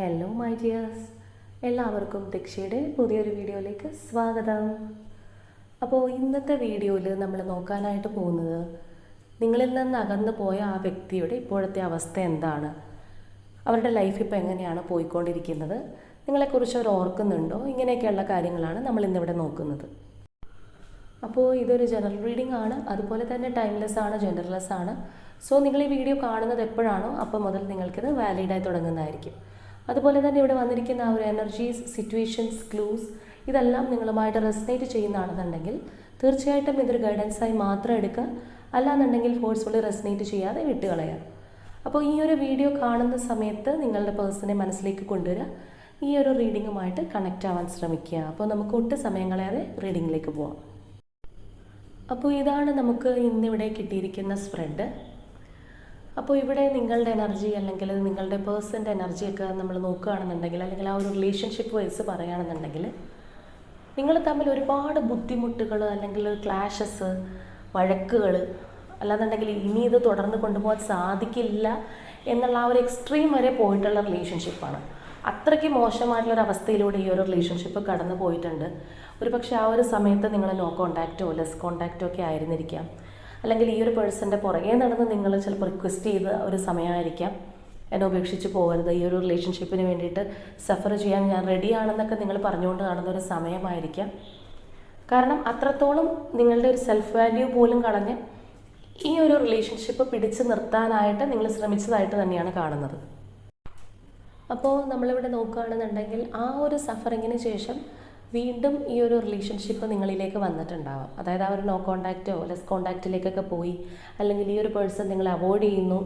Hello my dears എല്ലാവർക്കും ദക്ഷയുടെ പുതിയൊരു വീഡിയോയിലേക്ക് സ്വാഗതം. അപ്പോൾ ഇന്നത്തെ വീഡിയോയിൽ നമ്മൾ നോക്കാനായിട്ട് പോകുന്നത് നിങ്ങളിൽ നിന്ന് അകന്നു പോയ ആ വ്യക്തിയുടെ ഇപ്പോഴത്തെ അവസ്ഥ എന്താണ്? അവരുടെ ലൈഫ് ഇപ്പോൾ എങ്ങനെയാണ് പോയിക്കൊണ്ടിരിക്കുന്നത്? നിങ്ങളെക്കുറിച്ച് അവർ ഓർക്കുന്നുണ്ടോ? ഇങ്ങനെയൊക്കെയുള്ള കാര്യങ്ങളാണ് നമ്മൾ ഇന്നിവിടെ നോക്കുന്നത്. അപ്പോൾ ഇതൊരു ജനറൽ റീഡിംഗ് ആണ്. അതുപോലെ തന്നെ ടൈംലെസ് ആണ് ജെൻഡർലെസ് ആണ്. സോ നിങ്ങൾ ഈ വീഡിയോ കാണുന്നത് എപ്പോഴാണോ? അപ്പോൾ മുതൽ നിങ്ങൾക്കിത് വാലിഡായി തുടങ്ങുന്നതായിരിക്കും. അതുപോലെ തന്നെ ഇവിടെ വന്നിരിക്കുന്ന ആ ഒരു എനർജീസ് സിറ്റുവേഷൻസ് ക്ലൂസ് ഇതെല്ലാം നിങ്ങളുമായിട്ട് റെസിനേറ്റ് ചെയ്യുന്നതാണെന്നുണ്ടെങ്കിൽ തീർച്ചയായിട്ടും ഇതൊരു ഗൈഡൻസായി മാത്രം എടുക്കുക. അല്ലാന്നുണ്ടെങ്കിൽ ഫോഴ്സ്ഫുള്ളി റെസിനേറ്റ് ചെയ്യാതെ വിട്ടുകളയാം. അപ്പോൾ ഈ ഒരു വീഡിയോ കാണുന്ന സമയത്ത് നിങ്ങളുടെ പേഴ്സണെ മനസ്സിലേക്ക് കൊണ്ടുവരിക. ഈ ഒരു റീഡിങ്ങുമായിട്ട് കണക്റ്റ് ആവാൻ ശ്രമിക്കുക. അപ്പോൾ നമുക്ക് ഒട്ട് സമയം കളയാതെ റീഡിങ്ങിലേക്ക് പോവാം. അപ്പോൾ ഇതാണ് നമുക്ക് ഇന്നിവിടെ കിട്ടിയിരിക്കുന്ന സ്പ്രെഡ് അപ്പോൾ ഇവിടെ നിങ്ങളുടെ എനർജി അല്ലെങ്കിൽ നിങ്ങളുടെ പേഴ്സന്റെ എനർജിയൊക്കെ നമ്മൾ നോക്കുകയാണെന്നുണ്ടെങ്കിൽ അല്ലെങ്കിൽ ആ ഒരു റിലേഷൻഷിപ്പ് വൈസ് പറയുകയാണെന്നുണ്ടെങ്കിൽ നിങ്ങൾ തമ്മിൽ ഒരുപാട് ബുദ്ധിമുട്ടുകൾ അല്ലെങ്കിൽ ക്ലാഷസ് വഴക്കുകൾ അല്ലാന്നുണ്ടെങ്കിൽ ഇനി ഇത് തുടർന്ന് കൊണ്ടുപോകാൻ സാധിക്കില്ല എന്നുള്ള ആ ഒരു എക്സ്ട്രീം വരെ പോയിട്ടുള്ള റിലേഷൻഷിപ്പാണ് അത്രയ്ക്ക് മോശമായിട്ടുള്ളൊരു അവസ്ഥയിലൂടെ ഈ ഒരു റിലേഷൻഷിപ്പ് കടന്നു പോയിട്ടുണ്ട് ഒരു പക്ഷേ ആ ഒരു സമയത്ത് നിങ്ങൾ നോ കോണ്ടാക്റ്റോ ലെസ് കോണ്ടാക്റ്റോ ഒക്കെ ആയിരുന്നിരിക്കാം. അല്ലെങ്കിൽ ഈ ഒരു പേഴ്സന്റെ പുറകെ നടന്ന് നിങ്ങൾ ചിലപ്പോൾ റിക്വസ്റ്റ് ചെയ്ത ഒരു സമയമായിരിക്കാം. എന്നെ ഉപേക്ഷിച്ച് പോകരുത്. ഈ ഒരു റിലേഷൻഷിപ്പിന് വേണ്ടിയിട്ട് സഫർ ചെയ്യാൻ ഞാൻ റെഡിയാണെന്നൊക്കെ നിങ്ങൾ പറഞ്ഞുകൊണ്ട് നടന്ന ഒരു സമയമായിരിക്കാം. കാരണം അത്രത്തോളം നിങ്ങളുടെ ഒരു സെൽഫ് വാല്യൂ പോലും കളഞ്ഞ് ഈ ഒരു റിലേഷൻഷിപ്പ് പിടിച്ചു നിർത്താനായിട്ട് നിങ്ങൾ ശ്രമിച്ചതായിട്ട് തന്നെയാണ് കാണുന്നത്. അപ്പോൾ നമ്മളിവിടെ നോക്കുകയാണെന്നുണ്ടെങ്കിൽ ആ ഒരു സഫറിങ്ങിന് ശേഷം വീണ്ടും ഈ ഒരു റിലേഷൻഷിപ്പ് നിങ്ങളിലേക്ക് വന്നിട്ടുണ്ടാവാം. അതായത് ആ ഒരു നോ കോണ്ടാക്റ്റോ ലെസ് കോണ്ടാക്റ്റിലേക്കൊക്കെ പോയി അല്ലെങ്കിൽ ഈ ഒരു പേഴ്സൺ നിങ്ങളെ അവോയ്ഡ് ചെയ്യുന്നു.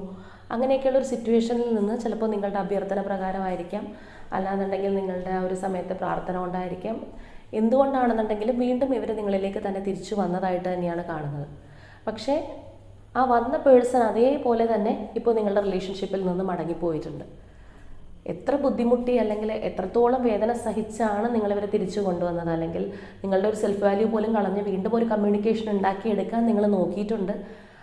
അങ്ങനെയൊക്കെയുള്ള ഒരു സിറ്റുവേഷനിൽ നിന്ന് ചിലപ്പോൾ നിങ്ങളുടെ അഭ്യർത്ഥന പ്രകാരമായിരിക്കാം. അല്ലാന്നുണ്ടെങ്കിൽ നിങ്ങളുടെ ആ ഒരു സമയത്ത് പ്രാർത്ഥന കൊണ്ടായിരിക്കാം. എന്തുകൊണ്ടാണെന്നുണ്ടെങ്കിലും വീണ്ടും ഇവർ നിങ്ങളിലേക്ക് തന്നെ തിരിച്ചു വന്നതായിട്ട് തന്നെയാണ് കാണുന്നത്. പക്ഷേ ആ വന്ന പേഴ്സൺ അതേപോലെ തന്നെ ഇപ്പോൾ നിങ്ങളുടെ റിലേഷൻഷിപ്പിൽ നിന്ന് മടങ്ങിപ്പോയിട്ടുണ്ട്. എത്ര ബുദ്ധിമുട്ടി അല്ലെങ്കിൽ എത്രത്തോളം വേദന സഹിച്ചാണ് നിങ്ങളിവരെ തിരിച്ചു കൊണ്ടുവന്നത്? അല്ലെങ്കിൽ നിങ്ങളുടെ ഒരു സെൽഫ് വാല്യൂ പോലും കളഞ്ഞ് വീണ്ടും ഒരു കമ്മ്യൂണിക്കേഷൻ ഉണ്ടാക്കിയെടുക്കാൻ നിങ്ങൾ നോക്കിയിട്ടുണ്ട്.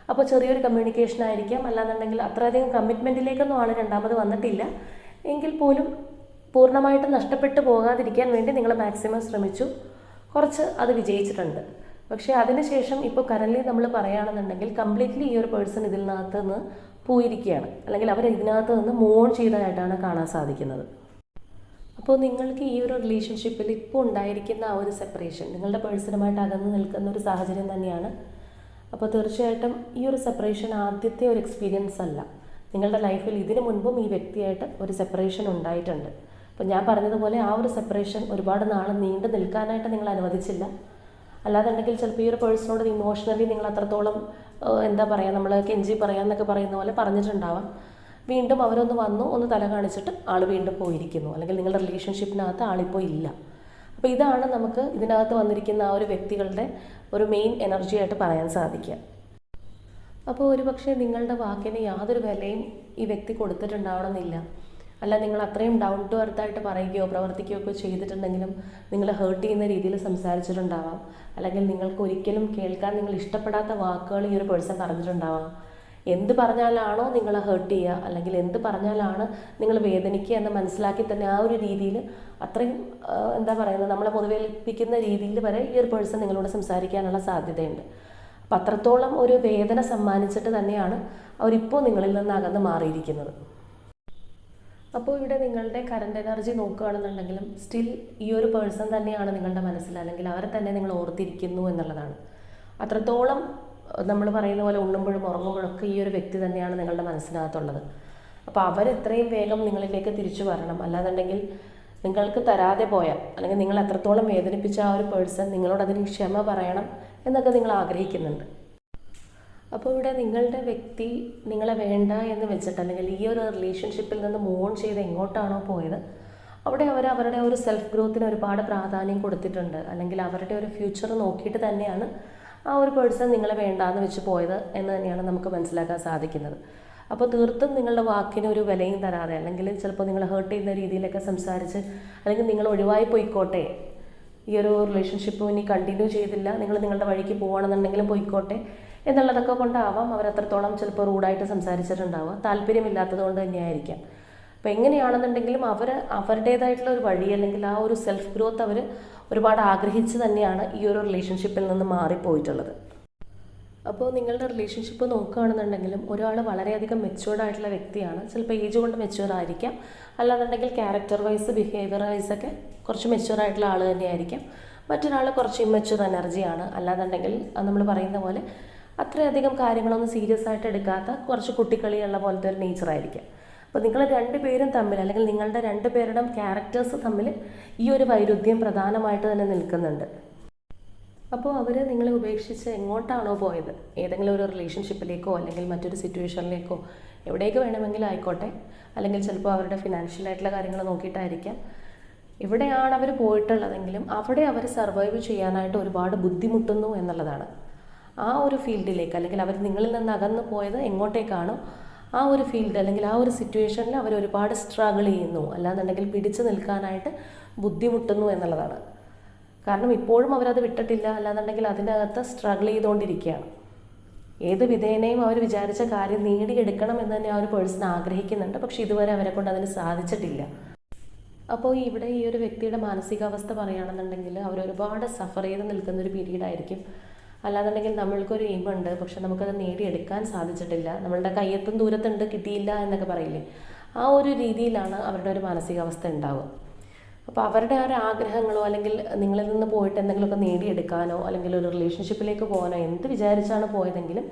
അപ്പോൾ ചെറിയൊരു കമ്മ്യൂണിക്കേഷൻ ആയിരിക്കാം. അല്ലാന്നുണ്ടെങ്കിൽ അത്രയധികം കമ്മിറ്റ്മെന്റിലേക്കൊന്നും ആൾ രണ്ടാമത് വന്നിട്ടില്ല. എങ്കിൽ പോലും പൂർണമായിട്ട് നഷ്ടപ്പെട്ടു പോകാതിരിക്കാൻ വേണ്ടി നിങ്ങൾ മാക്സിമം ശ്രമിച്ചു. കുറച്ച് അത് വിജയിച്ചിട്ടുണ്ട്. പക്ഷേ അതിനുശേഷം ഇപ്പോൾ കറൻലി നമ്മൾ പറയുകയാണെന്നുണ്ടെങ്കിൽ കംപ്ലീറ്റ്ലി ഈ ഒരു പേഴ്സൺ ഇതിനകത്ത് നിന്ന് പോയിരിക്കുകയാണ്. അല്ലെങ്കിൽ അവർ ഇതിനകത്ത് നിന്ന് മോൺ ചെയ്തതായിട്ടാണ് കാണാൻ സാധിക്കുന്നത്. അപ്പോൾ നിങ്ങൾക്ക് ഈ ഒരു റിലേഷൻഷിപ്പിൽ ഇപ്പോൾ ഉണ്ടായിരിക്കുന്ന ആ ഒരു സെപ്പറേഷൻ നിങ്ങളുടെ പേഴ്സണുമായിട്ട് അകന്ന് നിൽക്കുന്ന ഒരു സാഹചര്യം തന്നെയാണ്. അപ്പോൾ തീർച്ചയായിട്ടും ഈ ഒരു സെപ്പറേഷൻ ആദ്യത്തെ ഒരു എക്സ്പീരിയൻസ് അല്ല. നിങ്ങളുടെ ലൈഫിൽ ഇതിനു മുൻപും ഈ വ്യക്തിയായിട്ട് ഒരു സെപ്പറേഷൻ ഉണ്ടായിട്ടുണ്ട്. അപ്പോൾ ഞാൻ പറഞ്ഞതുപോലെ ആ ഒരു സെപ്പറേഷൻ ഒരുപാട് നാൾ നീണ്ടു നിൽക്കാനായിട്ട് നിങ്ങൾ അനുവദിച്ചില്ല. അല്ലാന്നുണ്ടെങ്കിൽ ചിലപ്പോൾ ഈ ഒരു പേഴ്സണോട് ഇമോഷണലി നിങ്ങൾ അത്രത്തോളം എന്താ പറയുക നമ്മൾ കെഞ്ചി പറയാമെന്നൊക്കെ പറയുന്ന പോലെ പറഞ്ഞിട്ടുണ്ടാവാം. വീണ്ടും അവരൊന്ന് വന്നു ഒന്ന് തല കാണിച്ചിട്ട് ആൾ വീണ്ടും പോയിരിക്കുന്നു. അല്ലെങ്കിൽ നിങ്ങളുടെ റിലേഷൻഷിപ്പിനകത്ത് ആളിപ്പോൾ ഇല്ല. അപ്പോൾ ഇതാണ് നമുക്ക് ഇതിനകത്ത് വന്നിരിക്കുന്ന ആ ഒരു വ്യക്തികളുടെ ഒരു മെയിൻ എനർജി ആയിട്ട് പറയാൻ സാധിക്കുക. അപ്പോൾ ഒരു പക്ഷേ നിങ്ങളുടെ വാക്കിന് യാതൊരു വിലയും ഈ വ്യക്തി കൊടുത്തിട്ടുണ്ടാവണമെന്നില്ല. അല്ല നിങ്ങൾ അത്രയും ഡൗൺ ടു എർത്തായിട്ട് പറയുകയോ പ്രവർത്തിക്കുകയോ ഒക്കെ ചെയ്തിട്ടുണ്ടെങ്കിലും നിങ്ങൾ ഹേർട്ട് ചെയ്യുന്ന രീതിയിൽ സംസാരിച്ചിട്ടുണ്ടാവാം. അല്ലെങ്കിൽ നിങ്ങൾക്ക് ഒരിക്കലും കേൾക്കാൻ നിങ്ങൾ ഇഷ്ടപ്പെടാത്ത വാക്കുകൾ ഈ ഒരു പേഴ്സൺ പറഞ്ഞിട്ടുണ്ടാവാം. എന്ത് പറഞ്ഞാലാണോ നിങ്ങളെ ഹേർട്ട് ചെയ്യുക അല്ലെങ്കിൽ എന്ത് പറഞ്ഞാലാണ് നിങ്ങൾ വേദനിക്കുക എന്ന് മനസ്സിലാക്കി തന്നെ ആ ഒരു രീതിയിൽ അത്രയും എന്താ പറയുന്നത് നമ്മളെ പൊതുവേൽപ്പിക്കുന്ന രീതിയിൽ വരെ ഈ ഒരു പേഴ്സൺ നിങ്ങളോട് സംസാരിക്കാനുള്ള സാധ്യതയുണ്ട്. അപ്പം അത്രത്തോളം ഒരു വേദന സമ്മാനിച്ചിട്ട് തന്നെയാണ് അവരിപ്പോൾ നിങ്ങളിൽ നിന്ന് അകന്ന് മാറിയിരിക്കുന്നത്. അപ്പോൾ ഇവിടെ നിങ്ങളുടെ കറണ്ട് എനർജി നോക്കുകയാണെന്നുണ്ടെങ്കിലും സ്റ്റിൽ ഈ ഒരു പേഴ്സൺ തന്നെയാണ് നിങ്ങളുടെ മനസ്സിൽ അല്ലെങ്കിൽ അവരെ തന്നെ നിങ്ങൾ ഓർത്തിരിക്കുന്നു എന്നുള്ളതാണ്. അത്രത്തോളം നമ്മൾ പറയുന്ന പോലെ ഉണ്ണുമ്പോഴും ഉറങ്ങുമ്പോഴൊക്കെ ഈ ഒരു വ്യക്തി തന്നെയാണ് നിങ്ങളുടെ മനസ്സിനകത്തുള്ളത്. അപ്പോൾ അവർ എത്രയും വേഗം നിങ്ങളിലേക്ക് തിരിച്ചു വരണം. അല്ലാന്നുണ്ടെങ്കിൽ നിങ്ങൾക്ക് തരാതെ പോയാൽ അല്ലെങ്കിൽ നിങ്ങൾ എത്രത്തോളം വേദനിപ്പിച്ച ആ ഒരു പേഴ്സൺ നിങ്ങളോട് അതിന് ക്ഷമ പറയണം എന്നൊക്കെ നിങ്ങൾ ആഗ്രഹിക്കുന്നുണ്ട്. അപ്പോൾ ഇവിടെ നിങ്ങളുടെ വ്യക്തി നിങ്ങളെ വേണ്ട എന്ന് വെച്ചിട്ട് അല്ലെങ്കിൽ ഈ ഒരു റിലേഷൻഷിപ്പിൽ നിന്ന് മൂൺ ചെയ്ത് എങ്ങോട്ടാണോ പോയത് അവിടെ അവർ അവരുടെ ഒരു സെൽഫ് ഗ്രോത്തിന് ഒരുപാട് പ്രാധാന്യം കൊടുത്തിട്ടുണ്ട്. അല്ലെങ്കിൽ അവരുടെ ഒരു ഫ്യൂച്ചർ നോക്കിയിട്ട് തന്നെയാണ് ആ ഒരു പേഴ്സൺ നിങ്ങളെ വേണ്ടാന്ന് വെച്ച് പോയത് എന്ന് തന്നെയാണ് നമുക്ക് മനസ്സിലാക്കാൻ സാധിക്കുന്നത്. അപ്പോൾ തീർത്തും നിങ്ങളുടെ വാക്കിന് ഒരു വിലയും തരാതെ അല്ലെങ്കിൽ ചിലപ്പോൾ നിങ്ങൾ ഹേർട്ട് ചെയ്യുന്ന രീതിയിലൊക്കെ സംസാരിച്ച് അല്ലെങ്കിൽ നിങ്ങൾ ഒഴിവായി പോയിക്കോട്ടെ ഈ ഒരു റിലേഷൻഷിപ്പ് ഇനി കണ്ടിന്യൂ ചെയ്തില്ല നിങ്ങൾ നിങ്ങളുടെ വഴിക്ക് പോകണമെന്നുണ്ടെങ്കിലും പോയിക്കോട്ടെ എന്നുള്ളതൊക്കെ കൊണ്ടാവാം. അവർ അത്രത്തോളം ചിലപ്പോൾ റൂഡായിട്ട് സംസാരിച്ചിട്ടുണ്ടാവുക. താല്പര്യമില്ലാത്തത് കൊണ്ട് തന്നെയായിരിക്കാം. അപ്പോൾ എങ്ങനെയാണെന്നുണ്ടെങ്കിലും അവർ അവരുടേതായിട്ടുള്ള ഒരു വഴി അല്ലെങ്കിൽ ആ ഒരു സെൽഫ് ഗ്രോത്ത് അവർ ഒരുപാട് ആഗ്രഹിച്ച് തന്നെയാണ് ഈ ഒരു റിലേഷൻഷിപ്പിൽ നിന്ന് മാറിപ്പോയിട്ടുള്ളത്. അപ്പോൾ നിങ്ങളുടെ റിലേഷൻഷിപ്പ് നോക്കുകയാണെന്നുണ്ടെങ്കിലും ഒരാൾ വളരെയധികം മെച്ചുവേർഡ് ആയിട്ടുള്ള വ്യക്തിയാണ്. ചിലപ്പോൾ ഏജ് കൊണ്ട് മെച്ചുവർ ആയിരിക്കാം. അല്ലാന്നുണ്ടെങ്കിൽ ക്യാരക്ടർ വൈസ് ബിഹേവിയർ വൈസ് ഒക്കെ കുറച്ച് മെച്ചുവർ ആയിട്ടുള്ള ആൾ തന്നെയായിരിക്കാം. മറ്റൊരാൾ കുറച്ച് ഇമ്മച്ചുവർ എനർജിയാണ് അല്ലാന്നുണ്ടെങ്കിൽ നമ്മൾ പറയുന്ന പോലെ അത്രയധികം കാര്യങ്ങളൊന്നും സീരിയസ് ആയിട്ട് എടുക്കാത്ത കുറച്ച് കുട്ടിക്കളിയുള്ള പോലത്തെ ഒരു നേച്ചറായിരിക്കാം അപ്പോൾ നിങ്ങൾ രണ്ടുപേരും തമ്മിൽ അല്ലെങ്കിൽ നിങ്ങളുടെ രണ്ടുപേരുടെയും ക്യാരക്ടേഴ്സ് തമ്മിൽ ഈ ഒരു വൈരുദ്ധ്യം പ്രധാനമായിട്ട് തന്നെ നിൽക്കുന്നുണ്ട്. അപ്പോൾ അവർ നിങ്ങളെ ഉപേക്ഷിച്ച് എങ്ങോട്ടാണോ പോയത്? ഏതെങ്കിലും ഒരു റിലേഷൻഷിപ്പിലേക്കോ അല്ലെങ്കിൽ മറ്റൊരു സിറ്റുവേഷനിലേക്കോ എവിടേക്ക് വേണമെങ്കിലും ആയിക്കോട്ടെ. അല്ലെങ്കിൽ ചിലപ്പോൾ അവരുടെ ഫിനാൻഷ്യൽ ആയിട്ടുള്ള കാര്യങ്ങൾ നോക്കിയിട്ടായിരിക്കാം. എവിടെയാണ് അവർ പോയിട്ടുള്ളതെങ്കിലും അവിടെ അവർ സർവൈവ് ചെയ്യാനായിട്ട് ഒരുപാട് ബുദ്ധിമുട്ടുന്നു എന്നുള്ളതാണ്. ആ ഒരു ഫീൽഡിലേക്ക് അല്ലെങ്കിൽ അവർ നിങ്ങളിൽ നിന്ന് അകന്നു പോയത് എങ്ങോട്ടേക്കാണോ ആ ഒരു ഫീൽഡ് അല്ലെങ്കിൽ ആ ഒരു സിറ്റുവേഷനിൽ അവർ ഒരുപാട് സ്ട്രഗിൾ ചെയ്യുന്നു. അല്ലാന്നുണ്ടെങ്കിൽ പിടിച്ചു നിൽക്കാനായിട്ട് ബുദ്ധിമുട്ടുന്നു എന്നുള്ളതാണ്. കാരണം ഇപ്പോഴും അവരത് വിട്ടിട്ടില്ല. അല്ലാന്നുണ്ടെങ്കിൽ അതിന്റെ അകത്ത് സ്ട്രഗിൾ ചെയ്തുകൊണ്ടിരിക്കുകയാണ്. ഏത് വിധേനയും അവർ വിചാരിച്ച കാര്യം നേടിയെടുക്കണം എന്ന് തന്നെ ആ ഒരു പേഴ്സൺ ആഗ്രഹിക്കുന്നുണ്ട്. പക്ഷെ ഇതുവരെ അവരെ കൊണ്ട് അതിന് സാധിച്ചിട്ടില്ല. അപ്പോൾ ഇവിടെ ഈ ഒരു വ്യക്തിയുടെ മാനസികാവസ്ഥ പറയുകയാണെന്നുണ്ടെങ്കിൽ അവർ ഒരുപാട് സഫർ ചെയ്ത് നിൽക്കുന്ന ഒരു പീരീഡ് ആയിരിക്കും അല്ലാന്നുണ്ടെങ്കിൽ നമ്മൾക്കൊരു എയിം ഉണ്ട് പക്ഷെ നമുക്കത് നേടിയെടുക്കാൻ സാധിച്ചിട്ടില്ല. നമ്മളുടെ കയ്യെത്തും ദൂരത്തുണ്ട് കിട്ടിയില്ല എന്നൊക്കെ പറയില്ലേ? ആ ഒരു രീതിയിലാണ് അവരുടെ ഒരു മാനസികാവസ്ഥ ഉണ്ടാവുക. അപ്പോൾ അവരുടെ ആ ഒരു ആഗ്രഹങ്ങളോ അല്ലെങ്കിൽ നിങ്ങളിൽ നിന്ന് പോയിട്ട് എന്തെങ്കിലുമൊക്കെ നേടിയെടുക്കാനോ അല്ലെങ്കിൽ ഒരു റിലേഷൻഷിപ്പിലേക്ക് പോകാനോ എന്ത് വിചാരിച്ചാണ് പോയതെങ്കിലും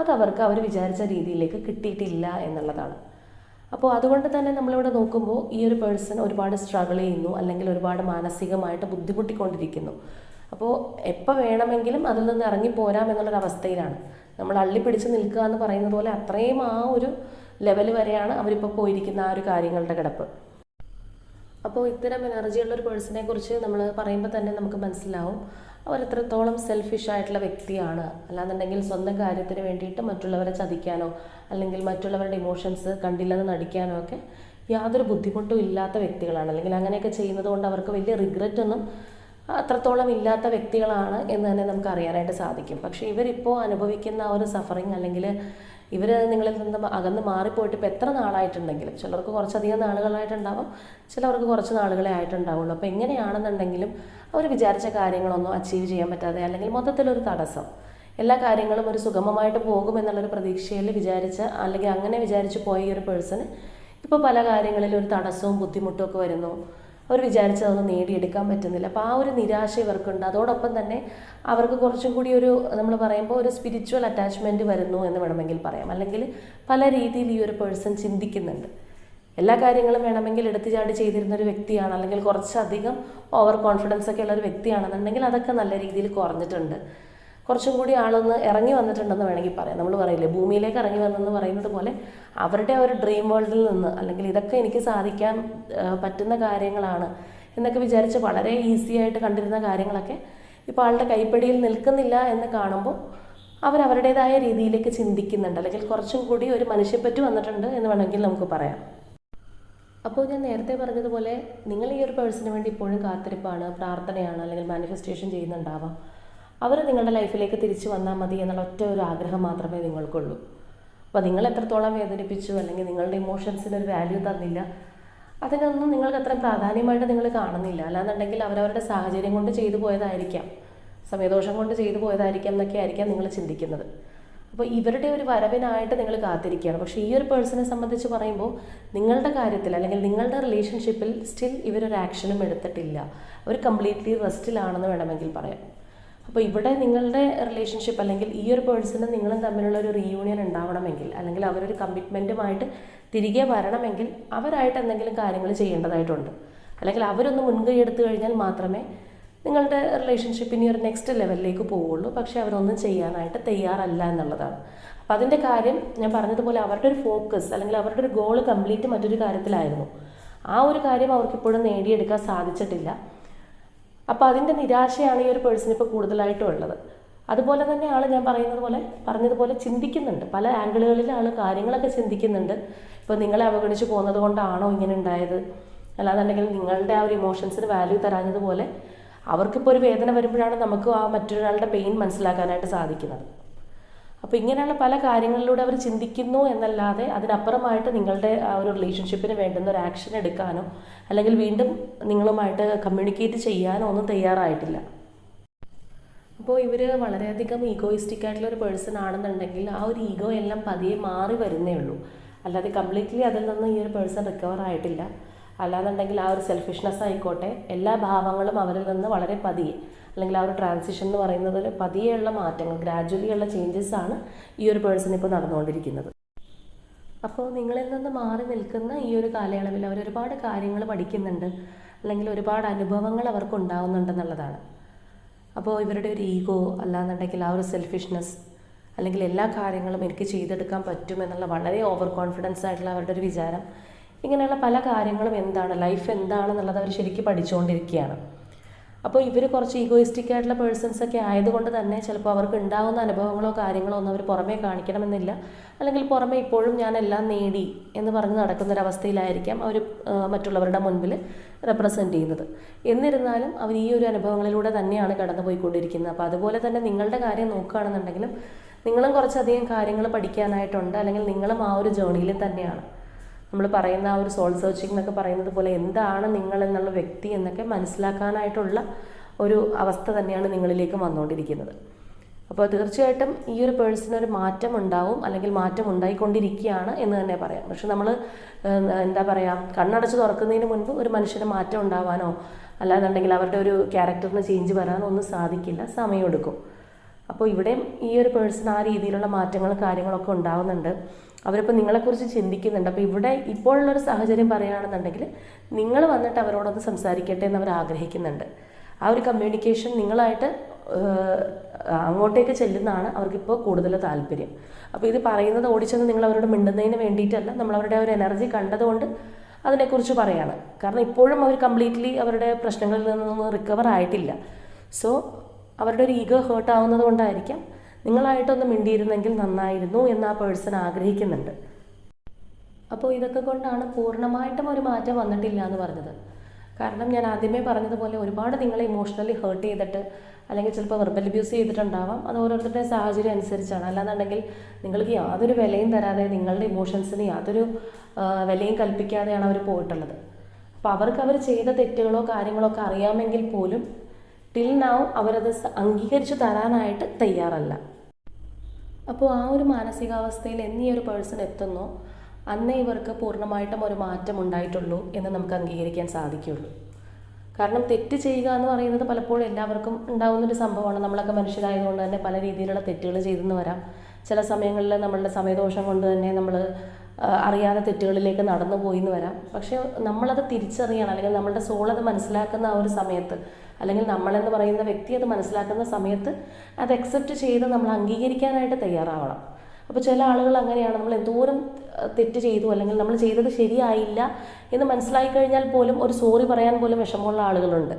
അത് അവർക്ക് അവർ വിചാരിച്ച രീതിയിലേക്ക് കിട്ടിയിട്ടില്ല എന്നുള്ളതാണ്. അപ്പോൾ അതുകൊണ്ട് തന്നെ നമ്മളിവിടെ നോക്കുമ്പോൾ ഈ ഒരു പേഴ്സൺ ഒരുപാട് സ്ട്രഗിൾ ചെയ്യുന്നു അല്ലെങ്കിൽ ഒരുപാട് മാനസികമായിട്ട് ബുദ്ധിമുട്ടിക്കൊണ്ടിരിക്കുന്നു. അപ്പോൾ എപ്പോൾ വേണമെങ്കിലും അതിൽ നിന്ന് ഇറങ്ങി പോരാം എന്നുള്ളൊരവസ്ഥയിലാണ് നമ്മൾ അള്ളി പിടിച്ച് നിൽക്കുക എന്ന് പറയുന്നത് പോലെ അത്രയും ആ ഒരു ലെവൽ വരെയാണ് അവരിപ്പോൾ പോയിരിക്കുന്ന ആ ഒരു കാര്യങ്ങളുടെ കിടപ്പ്. അപ്പോൾ ഇത്തരം എനർജിയുള്ള ഒരു പേഴ്സണെ കുറിച്ച് നമ്മൾ പറയുമ്പോൾ തന്നെ നമുക്ക് മനസ്സിലാവും. അവർ എത്രത്തോളം സെൽഫിഷ് ആയിട്ടുള്ള വ്യക്തിയാണ്. അല്ലാന്നുണ്ടെങ്കിൽ സ്വന്തം കാര്യത്തിന് വേണ്ടിയിട്ട് മറ്റുള്ളവരെ ചതിക്കാനോ അല്ലെങ്കിൽ മറ്റുള്ളവരുടെ ഇമോഷൻസ് കണ്ടില്ലെന്ന് നടിക്കാനോ ഒക്കെ യാതൊരു ബുദ്ധിമുട്ടും ഇല്ലാത്ത വ്യക്തികളാണ്. അല്ലെങ്കിൽ അങ്ങനെയൊക്കെ ചെയ്യുന്നത് കൊണ്ട് അവർക്ക് വലിയ റിഗ്രറ്റ് ഒന്നും അത്രത്തോളം ഇല്ലാത്ത വ്യക്തികളാണ് എന്ന് തന്നെ നമുക്ക് അറിയാനായിട്ട് സാധിക്കും. പക്ഷേ ഇവരിപ്പോൾ അനുഭവിക്കുന്ന ആ ഒരു സഫറിങ് അല്ലെങ്കിൽ ഇവർ നിങ്ങളിൽ നിന്ന് അകന്ന് മാറിപ്പോയിട്ട് ഇപ്പോൾ എത്ര നാളായിട്ടുണ്ടെങ്കിലും ചിലർക്ക് കുറച്ചധികം നാളുകളായിട്ടുണ്ടാവും ചിലവർക്ക് കുറച്ച് നാളുകളെ ആയിട്ടുണ്ടാവുള്ളൂ. അപ്പോൾ എങ്ങനെയാണെന്നുണ്ടെങ്കിലും അവർ വിചാരിച്ച കാര്യങ്ങളൊന്നും അച്ചീവ് ചെയ്യാൻ പറ്റാതെ അല്ലെങ്കിൽ മൊത്തത്തിലൊരു തടസ്സം എല്ലാ കാര്യങ്ങളും ഒരു സുഗമമായിട്ട് പോകുമെന്നുള്ളൊരു പ്രതീക്ഷയിൽ വിചാരിച്ച അല്ലെങ്കിൽ അങ്ങനെ വിചാരിച്ച് പോയ ഒരു പേഴ്സണ് ഇപ്പോൾ പല കാര്യങ്ങളിലും ഒരു തടസ്സവും ബുദ്ധിമുട്ടും ഒക്കെ വരുന്നു. അവർ വിചാരിച്ചതൊന്നും നേടിയെടുക്കാൻ പറ്റുന്നില്ല. അപ്പോൾ ആ ഒരു നിരാശ ഇവർക്കുണ്ട്. അതോടൊപ്പം തന്നെ അവർക്ക് കുറച്ചും കൂടി ഒരു നമ്മൾ പറയുമ്പോൾ ഒരു സ്പിരിച്വൽ അറ്റാച്ച്മെന്റ് വരുന്നു എന്ന് വേണമെങ്കിൽ പറയാം. അല്ലെങ്കിൽ പല രീതിയിൽ ഈ ഒരു പേഴ്സൺ ചിന്തിക്കുന്നുണ്ട്. എല്ലാ കാര്യങ്ങളും വേണമെങ്കിൽ എടുത്തു ചാടി ചെയ്തിരുന്ന ഒരു വ്യക്തിയാണ്. അല്ലെങ്കിൽ കുറച്ചധികം ഓവർ കോൺഫിഡൻസ് ഒക്കെ ഉള്ള ഒരു വ്യക്തിയാണെന്നുണ്ടെങ്കിൽ അതൊക്കെ നല്ല രീതിയിൽ കുറഞ്ഞിട്ടുണ്ട്. കുറച്ചും കൂടി ആളൊന്ന് ഇറങ്ങി വന്നിട്ടുണ്ടെന്ന് വേണമെങ്കിൽ പറയാം. നമ്മൾ പറയില്ലേ ഭൂമിയിലേക്ക് ഇറങ്ങി വന്നെന്ന് പറയുന്നത് പോലെ അവരുടെ ഒരു ഡ്രീം വേൾഡിൽ നിന്ന് അല്ലെങ്കിൽ ഇതൊക്കെ എനിക്ക് സാധിക്കാൻ പറ്റുന്ന കാര്യങ്ങളാണ് എന്നൊക്കെ വിചാരിച്ച് വളരെ ഈസി ആയിട്ട് കണ്ടിരുന്ന കാര്യങ്ങളൊക്കെ ഇപ്പോൾ ആളുടെ കൈപ്പടിയിൽ നിൽക്കുന്നില്ല എന്ന് കാണുമ്പോൾ അവരവരുടേതായ രീതിയിലേക്ക് ചിന്തിക്കുന്നുണ്ട്. അല്ലെങ്കിൽ കുറച്ചും കൂടി ഒരു മനുഷ്യപ്പറ്റി വന്നിട്ടുണ്ട് എന്ന് വേണമെങ്കിൽ നമുക്ക് പറയാം. അപ്പോൾ ഞാൻ നേരത്തെ പറഞ്ഞതുപോലെ നിങ്ങൾ ഈ ഒരു പേഴ്സണിന് വേണ്ടി ഇപ്പോഴും കാത്തിരിപ്പാണ് പ്രാർത്ഥനയാണ് അല്ലെങ്കിൽ മാനിഫെസ്റ്റേഷൻ ചെയ്യുന്നുണ്ടാവാം. അവർ നിങ്ങളുടെ ലൈഫിലേക്ക് തിരിച്ചു വന്നാൽ മതി എന്നുള്ള ഒറ്റ ഒരു ആഗ്രഹം മാത്രമേ നിങ്ങൾക്കുള്ളൂ. അപ്പോൾ നിങ്ങൾ എത്രത്തോളം വേദനിപ്പിച്ചു അല്ലെങ്കിൽ നിങ്ങളുടെ ഇമോഷൻസിന് ഒരു വാല്യൂ തന്നില്ല അതിനൊന്നും നിങ്ങൾക്ക് അത്ര പ്രാധാന്യമായിട്ട് നിങ്ങൾ കാണുന്നില്ല. അല്ലാന്നുണ്ടെങ്കിൽ അവരവരുടെ സാഹചര്യം കൊണ്ട് ചെയ്തു പോയതായിരിക്കാം. സമയദോഷം കൊണ്ട് ചെയ്തു പോയതായിരിക്കാം എന്നൊക്കെ ആയിരിക്കാം നിങ്ങൾ ചിന്തിക്കുന്നത്. അപ്പോൾ ഇവരുടെ ഒരു വരവിനായിട്ട് നിങ്ങൾ കാത്തിരിക്കുകയാണ്. പക്ഷേ ഈ ഒരു പേഴ്സണെ സംബന്ധിച്ച് പറയുമ്പോൾ നിങ്ങളുടെ കാര്യത്തിൽ അല്ലെങ്കിൽ നിങ്ങളുടെ റിലേഷൻഷിപ്പിൽ സ്റ്റിൽ ഇവരൊരു ആക്ഷനും എടുത്തിട്ടില്ല. അവർ കംപ്ലീറ്റ്ലി റെസ്റ്റിലാണെന്ന് വേണമെങ്കിൽ പറയാം. അപ്പോൾ ഇവിടെ നിങ്ങളുടെ റിലേഷൻഷിപ്പ് അല്ലെങ്കിൽ ഈ ഒരു പേഴ്സണും നിങ്ങളും തമ്മിലുള്ള ഒരു റീയൂണിയൻ ഉണ്ടാവണമെങ്കിൽ അല്ലെങ്കിൽ അവരൊരു കമ്മിറ്റ്മെന്റുമായിട്ട് തിരികെ വരണമെങ്കിൽ അവരായിട്ട് എന്തെങ്കിലും കാര്യങ്ങൾ ചെയ്യേണ്ടതായിട്ടുണ്ട്. അല്ലെങ്കിൽ അവരൊന്ന് മുൻകൈ എടുത്തു കഴിഞ്ഞാൽ മാത്രമേ നിങ്ങളുടെ റിലേഷൻഷിപ്പ് ഇനി ഒരു നെക്സ്റ്റ് ലെവലിലേക്ക് പോവുള്ളൂ. പക്ഷേ അവരൊന്നും ചെയ്യാനായിട്ട് തയ്യാറല്ല എന്നുള്ളതാണ്. അപ്പോൾ അതിന്റെ കാര്യം ഞാൻ പറഞ്ഞതുപോലെ അവരുടെ ഒരു ഫോക്കസ് അല്ലെങ്കിൽ അവരുടെ ഒരു ഗോൾ കംപ്ലീറ്റ് മറ്റൊരു കാര്യത്തിലായിരുന്നു. ആ ഒരു കാര്യം അവർക്കിപ്പോഴും നേടിയെടുക്കാൻ സാധിച്ചിട്ടില്ല. അപ്പോൾ അതിന്റെ നിരാശയാണ് ഈ ഒരു പേഴ്സൺ ഇപ്പോൾ കൂടുതലായിട്ടും ഉള്ളത്. അതുപോലെ തന്നെ ആൾ ഞാൻ പറയുന്നത് പോലെ പറഞ്ഞതുപോലെ ചിന്തിക്കുന്നുണ്ട്. പല ആംഗിളുകളിൽ ആൾ കാര്യങ്ങളൊക്കെ ചിന്തിക്കുന്നുണ്ട്. ഇപ്പോൾ നിങ്ങളെ അവഗണിച്ച് പോകുന്നത് കൊണ്ടാണോ ഇങ്ങനെ ഉണ്ടായത്? അല്ലാന്നുണ്ടെങ്കിൽ നിങ്ങളുടെ ആ ഒരു ഇമോഷൻസിന് വാല്യൂ തരാഞ്ഞതുപോലെ അവർക്കിപ്പോൾ ഒരു വേദന വരുമ്പോഴാണ് നമുക്ക് ആ മറ്റൊരാളുടെ പെയിൻ മനസ്സിലാക്കാനായിട്ട് സാധിക്കുന്നത്. അപ്പോൾ ഇങ്ങനെയുള്ള പല കാര്യങ്ങളിലൂടെ അവർ ചിന്തിക്കുന്നു എന്നല്ലാതെ അതിനപ്പുറമായിട്ട് നിങ്ങളുടെ ആ ഒരു റിലേഷൻഷിപ്പിന് വേണ്ടുന്ന ഒരു ആക്ഷൻ എടുക്കാനോ അല്ലെങ്കിൽ വീണ്ടും നിങ്ങളുമായിട്ട് കമ്മ്യൂണിക്കേറ്റ് ചെയ്യാനോ ഒന്നും തയ്യാറായിട്ടില്ല. അപ്പോൾ ഇവർ വളരെയധികം ഈഗോയിസ്റ്റിക് ആയിട്ടുള്ള ഒരു പേഴ്സൺ ആണെന്നുണ്ടെങ്കിൽ ആ ഒരു ഈഗോ എല്ലാം പതിയെ മാറി വരുന്നേ ഉള്ളൂ. അല്ലാതെ കംപ്ലീറ്റ്ലി അതിൽ നിന്ന് ഈ ഒരു പേഴ്സൺ റിക്കവർ ആയിട്ടില്ല. അല്ലാന്നുണ്ടെങ്കിൽ ആ ഒരു സെൽഫിഷ്നെസ് ആയിക്കോട്ടെ എല്ലാ ഭാവങ്ങളും അവരിൽ നിന്ന് വളരെ പതിയെ അല്ലെങ്കിൽ ആ ഒരു ട്രാൻസിഷൻ എന്ന് പറയുന്നത് പതിയെയുള്ള മാറ്റങ്ങൾ ഗ്രാജുവലി ഉള്ള ചേഞ്ചസ് ആണ് ഈ ഒരു പേഴ്സൺ ഇപ്പോൾ നടന്നുകൊണ്ടിരിക്കുന്നത്. അപ്പോൾ നിങ്ങളിൽ നിന്ന് മാറി നിൽക്കുന്ന ഈ ഒരു കാലയളവിൽ അവർ ഒരുപാട് കാര്യങ്ങൾ പഠിക്കുന്നുണ്ട് അല്ലെങ്കിൽ ഒരുപാട് അനുഭവങ്ങൾ അവർക്ക് ഉണ്ടാകുന്നുണ്ടെന്നുള്ളതാണ് അപ്പോൾ ഇവരുടെ ഒരു ഈഗോ അല്ലാന്നുണ്ടെങ്കിൽ ആ ഒരു സെൽഫിഷ്നെസ് അല്ലെങ്കിൽ എല്ലാ കാര്യങ്ങളും എനിക്ക് ചെയ്തെടുക്കാൻ പറ്റുമെന്നുള്ള വളരെ ഓവർ കോൺഫിഡൻസ് ആയിട്ടുള്ള അവരുടെ ഒരു വിചാരം ഇങ്ങനെയുള്ള പല കാര്യങ്ങളും എന്താണ്? ലൈഫ് എന്താണെന്നുള്ളത് അവർ ശരിക്കും പഠിച്ചുകൊണ്ടിരിക്കുകയാണ് അപ്പോൾ ഇവർ കുറച്ച് ഈഗോയിസ്റ്റിക് ആയിട്ടുള്ള പേഴ്സൺസ് ഒക്കെ ആയതുകൊണ്ട് തന്നെ ചിലപ്പോൾ അവർക്ക് ഉണ്ടാകുന്ന അനുഭവങ്ങളോ കാര്യങ്ങളോ ഒന്നും അവർ പുറമേ കാണിക്കണമെന്നില്ല. അല്ലെങ്കിൽ പുറമേ ഇപ്പോഴും ഞാൻ എല്ലാം നേടി എന്ന് പറഞ്ഞ് നടക്കുന്ന ഒരവസ്ഥയിലായിരിക്കാം അവർ മറ്റുള്ളവരുടെ മുൻപിൽ റെപ്രസെന്റ് ചെയ്യുന്നത്. എന്നിരുന്നാലും അവർ ഈ ഒരു അനുഭവങ്ങളിലൂടെ തന്നെയാണ് കടന്നു പോയിക്കൊണ്ടിരിക്കുന്നത് അപ്പോൾ അതുപോലെ തന്നെ നിങ്ങളുടെ കാര്യം നോക്കുകയാണെന്നുണ്ടെങ്കിലും നിങ്ങളും കുറച്ചധികം കാര്യങ്ങൾ പഠിക്കാനായിട്ടുണ്ട്. അല്ലെങ്കിൽ നിങ്ങളും ആ ഒരു ജേണിയിൽ തന്നെയാണ്. നമ്മൾ പറയുന്ന ആ ഒരു സോൾ സെർച്ചിങ് എന്നൊക്കെ പറയുന്നത് പോലെ എന്താണ് നിങ്ങൾ എന്നുള്ള വ്യക്തി എന്നൊക്കെ മനസ്സിലാക്കാനായിട്ടുള്ള ഒരു അവസ്ഥ തന്നെയാണ് നിങ്ങളിലേക്ക് വന്നുകൊണ്ടിരിക്കുന്നത്. അപ്പോൾ തീർച്ചയായിട്ടും ഈ ഒരു പേഴ്സണൽ ഒരു മാറ്റം ഉണ്ടാവും അല്ലെങ്കിൽ മാറ്റം ഉണ്ടായിക്കൊണ്ടിരിക്കുകയാണ് എന്ന് തന്നെ പറയാം. പക്ഷെ നമ്മൾ എന്താ പറയുക കണ്ണടച്ച് തുറക്കുന്നതിന് മുൻപ് ഒരു മനുഷ്യന് മാറ്റം ഉണ്ടാവാനോ അല്ലാന്നുണ്ടെങ്കിൽ അവരുടെ ഒരു ക്യാരക്ടറിന് ചേഞ്ച് വരാനോ ഒന്നും സാധിക്കില്ല. സമയമെടുക്കും. അപ്പോൾ ഇവിടെയും ഈ ഒരു പേഴ്സൺ ആ രീതിയിലുള്ള മാറ്റങ്ങളും കാര്യങ്ങളൊക്കെ ഉണ്ടാവുന്നുണ്ട്. അവരിപ്പോൾ നിങ്ങളെക്കുറിച്ച് ചിന്തിക്കുന്നുണ്ട്. അപ്പോൾ ഇവിടെ ഇപ്പോഴുള്ളൊരു സാഹചര്യം പറയുകയാണെന്നുണ്ടെങ്കിൽ നിങ്ങൾ വന്നിട്ട് അവരോടൊന്ന് സംസാരിക്കട്ടെ എന്ന് അവർ ആഗ്രഹിക്കുന്നുണ്ട്. ആ ഒരു കമ്മ്യൂണിക്കേഷൻ നിങ്ങളായിട്ട് അങ്ങോട്ടേക്ക് ചെല്ലുന്നതാണ് അവർക്കിപ്പോൾ കൂടുതൽ താല്പര്യം. അപ്പോൾ ഇത് പറയുന്നത് ഓടിച്ചെന്ന് നിങ്ങൾ അവരോട് മിണ്ടുന്നതിന് വേണ്ടിയിട്ടല്ല. നമ്മൾ അവരുടെ ഒരു എനർജി കണ്ടതുകൊണ്ട് അതിനെക്കുറിച്ച് പറയാണ്. കാരണം ഇപ്പോഴും അവർ കംപ്ലീറ്റ്ലി അവരുടെ പ്രശ്നങ്ങളിൽ നിന്നൊന്നും റിക്കവർ ആയിട്ടില്ല. സോ അവരുടെ ഒരു ഈഗോ ഹേർട്ട് ആവുന്നത് കൊണ്ടായിരിക്കാം നിങ്ങളായിട്ടൊന്ന് മിണ്ടിയിരുന്നെങ്കിൽ നന്നായിരുന്നു എന്ന് ആ പേഴ്സൺ ആഗ്രഹിക്കുന്നുണ്ട്. അപ്പോൾ ഇതൊക്കെ കൊണ്ടാണ് പൂർണമായിട്ടും ഒരു മാറ്റം വന്നിട്ടില്ല എന്ന് പറഞ്ഞത്. കാരണം ഞാൻ ആദ്യമേ പറഞ്ഞതുപോലെ ഒരുപാട് നിങ്ങളെ ഇമോഷണലി ഹേർട്ട് ചെയ്തിട്ട് അല്ലെങ്കിൽ ചിലപ്പോൾ വെർബൽ അബ്യൂസ് ചെയ്തിട്ടുണ്ടാവാം. അത് ഓരോരുത്തരുടെ സാഹചര്യം അനുസരിച്ചാണ്. അല്ലാന്നുണ്ടെങ്കിൽ നിങ്ങൾക്ക് യാതൊരു വിലയും തരാതെ നിങ്ങളുടെ ഇമോഷൻസിന് യാതൊരു വിലയും കൽപ്പിക്കാതെയാണ് അവർ പോയിട്ടുള്ളത്. അപ്പോൾ അവർക്ക് അവർ ചെയ്ത തെറ്റുകളോ കാര്യങ്ങളോ ഒക്കെ അറിയാമെങ്കിൽ പോലും ടിൽ നൗ അവരത് അംഗീകരിച്ചു തരാനായിട്ട് തയ്യാറല്ല. അപ്പോൾ ആ ഒരു മാനസികാവസ്ഥയിൽ എന്നീ ഒരു പേഴ്സൺ എത്തുന്നോ അന്നേ ഇവർക്ക് പൂർണമായിട്ടും ഒരു മാറ്റം ഉണ്ടായിട്ടുള്ളൂ എന്ന് നമുക്ക് അംഗീകരിക്കാൻ സാധിക്കുകയുള്ളൂ. കാരണം തെറ്റ് ചെയ്യുക എന്ന് പറയുന്നത് പലപ്പോഴും എല്ലാവർക്കും ഉണ്ടാകുന്നൊരു സംഭവമാണ്. നമ്മളൊക്കെ മനുഷ്യരായതുകൊണ്ട് തന്നെ പല രീതിയിലുള്ള തെറ്റുകൾ ചെയ്തെന്ന് വരാം. ചില സമയങ്ങളിൽ നമ്മളുടെ സമയദോഷം കൊണ്ട് തന്നെ നമ്മൾ അറിയാതെ തെറ്റുകളിലേക്ക് നടന്നു പോയി എന്ന് വരാം. പക്ഷേ നമ്മളത് തിരിച്ചറിയണം. അല്ലെങ്കിൽ നമ്മളുടെ സോൾ അത് മനസ്സിലാക്കുന്ന ആ ഒരു സമയത്ത് അല്ലെങ്കിൽ നമ്മളെന്ന് പറയുന്ന വ്യക്തി അത് മനസ്സിലാക്കുന്ന സമയത്ത് അത് അക്സെപ്റ്റ് ചെയ്ത് നമ്മൾ അംഗീകരിക്കാനായിട്ട് തയ്യാറാവണം. അപ്പോൾ ചില ആളുകൾ അങ്ങനെയാണ്. നമ്മൾ എന്തോരം തെറ്റ് ചെയ്തു അല്ലെങ്കിൽ നമ്മൾ ചെയ്തത് ശരിയായില്ല എന്ന് മനസ്സിലായി കഴിഞ്ഞാൽ പോലും ഒരു സോറി പറയാൻ പോലും വിഷമമുള്ള ആളുകളുണ്ട്.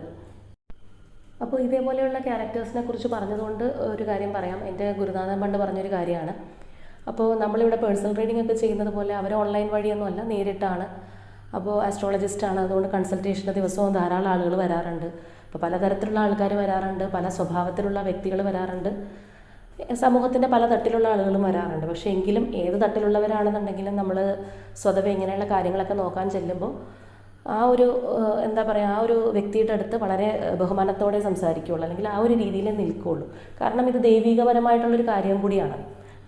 അപ്പോൾ ഇതേപോലെയുള്ള ക്യാരക്ടേഴ്സിനെ കുറിച്ച് പറഞ്ഞതുകൊണ്ട് ഒരു കാര്യം പറയാം. എന്റെ ഗുരുനാഥൻ പണ്ട് പറഞ്ഞൊരു കാര്യമാണ്. അപ്പോൾ നമ്മളിവിടെ പേഴ്സണൽ റീഡിംഗ് ഒക്കെ ചെയ്യുന്നത് പോലെ അവർ ഓൺലൈൻ വഴിയൊന്നുമല്ല നേരിട്ടാണ്. അപ്പോൾ ആസ്ട്രോളജിസ്റ്റാണ് അതുകൊണ്ട് കൺസൾട്ടേഷന്റെ ദിവസവും ധാരാളം ആളുകൾ വരാറുണ്ട്. അപ്പോൾ പലതരത്തിലുള്ള ആൾക്കാർ വരാറുണ്ട്. പല സ്വഭാവത്തിലുള്ള വ്യക്തികൾ വരാറുണ്ട്. സമൂഹത്തിന്റെ പല തട്ടിലുള്ള ആളുകളും വരാറുണ്ട്. പക്ഷേ എങ്കിലും ഏത് തട്ടിലുള്ളവരാണെന്നുണ്ടെങ്കിലും നമ്മൾ സ്വതവേ ഇങ്ങനെയുള്ള കാര്യങ്ങളൊക്കെ നോക്കാൻ ചെല്ലുമ്പോൾ ആ ഒരു എന്താ പറയുക ആ ഒരു വ്യക്തിയുടെ അടുത്ത് വളരെ ബഹുമാനത്തോടെ സംസാരിക്കുകയുള്ളൂ. അല്ലെങ്കിൽ ആ ഒരു രീതിയിൽ നിൽക്കുകയുള്ളൂ. കാരണം ഇത് ദൈവികപരമായിട്ടുള്ളൊരു കാര്യം കൂടിയാണ്.